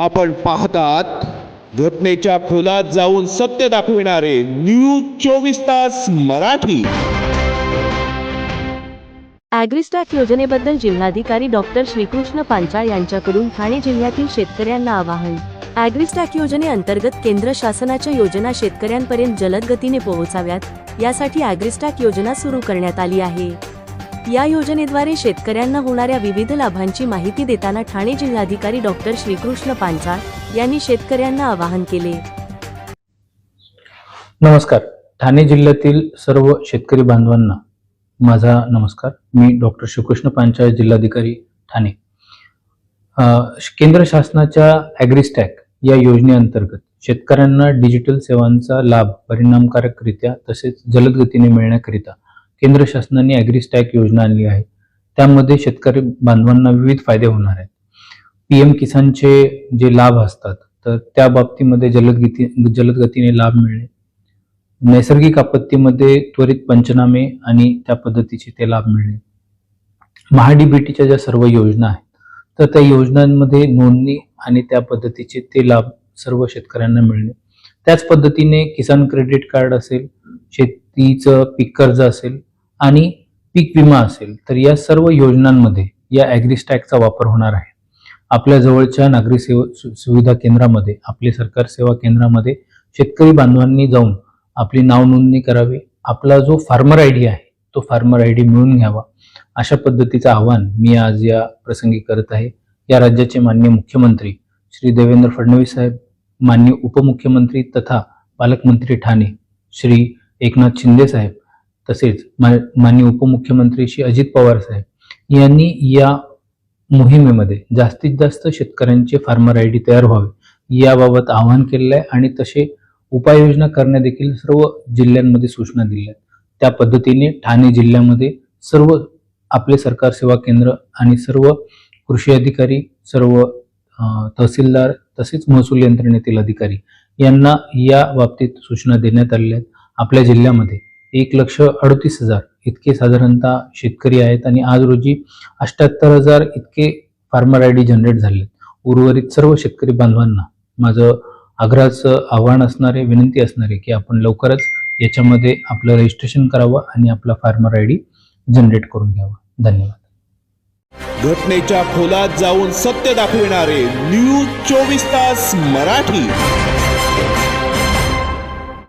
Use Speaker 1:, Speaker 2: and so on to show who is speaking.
Speaker 1: आपण पाहतात घटनेच्या खोलात जाऊन सत्य दाखविणारे न्यूज चोवीस तास मराठी.
Speaker 2: ॲग्रिस्टॅक योजनेबद्दल जिल्हाधिकारी डॉक्टर श्रीकृष्ण पांचाळ यांच्याकडून ठाणे जिल्ह्यातील शेतकऱ्यांना आवाहन. ॲग्रिस्टॅक योजनेअंतर्गत केंद्र शासनाच्या योजना शेतकऱ्यांपर्यंत जलद गतीने पोहोचाव्यात यासाठी ॲग्रिस्टॅक योजना सुरू करण्यात आली आहे. या योजनेद्वारे शेतकऱ्यांना होणाऱ्या विविध लाभांची माहिती देताना ठाणे जिल्हाधिकारी डॉक्टर श्रीकृष्ण पांचाळ यांनी शेतकऱ्यांना आवाहन केले.
Speaker 3: नमस्कार. ठाणे जिल्ह्यातील सर्व शेतकरी बांधवांना माझा नमस्कार. मी डॉक्टर श्रीकृष्ण पांचाळ जिल्हाधिकारी ठाणे. केंद्र शासनाच्या ॲग्रिस्टॅक या योजनेअंतर्गत शेतकऱ्यांना डिजिटल सेवांचा लाभ परिणामकारकरित्या तसेच जलद गतीने मिळण्याकरिता केंद्र शासनाने ॲग्रिस्टॅक योजना आणली आहे. त्यामध्ये शेतकरी बांधवांना विविध फायदे होणार आहेत. पी एम किसानचे जे लाभ असतात तर त्या बाबतीमध्ये जलद गती जलद गतीने लाभ मिळणे. नैसर्गिक आपत्तीमध्ये त्वरित पंचनामे आणि त्या पद्धतीचे ते लाभ मिळणे. महाडीबीटीच्या ज्या सर्व योजना आहेत तर त्या योजनांमध्ये नोंदणी आणि त्या पद्धतीचे ते लाभ सर्व शेतकऱ्यांना मिळणे. त्याच पद्धतीने किसान क्रेडिट कार्ड असेल शेतीचं पीक कर्ज असेल आणि पीक विमा असेल तर या सर्व योजनांमध्ये या ॲग्रीस्टॅकचा वापर होणार आहे. आपल्या जवळच्या नागरी सेवा सु- सुविधा केंद्रामध्ये आपले सरकार सेवा केंद्रामध्ये शेतकरी बांधवांनी जाऊन आपली नाव नोंदणी करावी. आपला जो फार्मर आय डी आहे तो फार्मर आय डी मिळून घ्यावा. अशा पद्धतीचं आवाहन मी आज या प्रसंगी करत आहे. या राज्याचे मान्य मुख्यमंत्री श्री देवेंद्र फडणवीस साहेब मान्य उपमुख्यमंत्री तथा पालकमंत्री ठाणे श्री एकनाथ शिंदे साहेब तसेच माननीय मान्य उपमुख्यमंत्री श्री अजित पवार साहेब यांनी या मोहिमेमध्ये जास्तीत जास्त शेतकऱ्यांचे फार्मर आय डी तयार व्हावे याबाबत आवाहन केलेलं आहे आणि तसे उपाययोजना करण्या देखील सर्व जिल्ह्यांमध्ये सूचना दिल्या आहेत. त्या पद्धतीने ठाणे जिल्ह्यामध्ये सर्व आपले सरकार सेवा केंद्र आणि सर्व कृषी अधिकारी सर्व तहसीलदार तसेच महसूल यंत्रणेतील अधिकारी यांना या बाबतीत सूचना देण्यात आलेल्या आहेत. आपल्या जिल्ह्यामध्ये एक लक्ष अडतीस हजार. इतके साधारणतः शेतकरी आहेत आणि आज रोजी अष्ट्याहत्तर हजार इतके फार्मर आय डी जनरेट झाले उर्वरित सर्व शेतकरी बांधवांना माझं आग्रहाचं आव्हान असणारे विनंती असणारे की आपण लवकरच याच्यामध्ये आपलं रजिस्ट्रेशन करावं आणि आपला फार्मर आय डी जनरेट करून घ्यावा. धन्यवाद.
Speaker 1: घटनेच्या खोलात जाऊन सत्य दाखविणारे न्यूज चोवीस तास मराठी.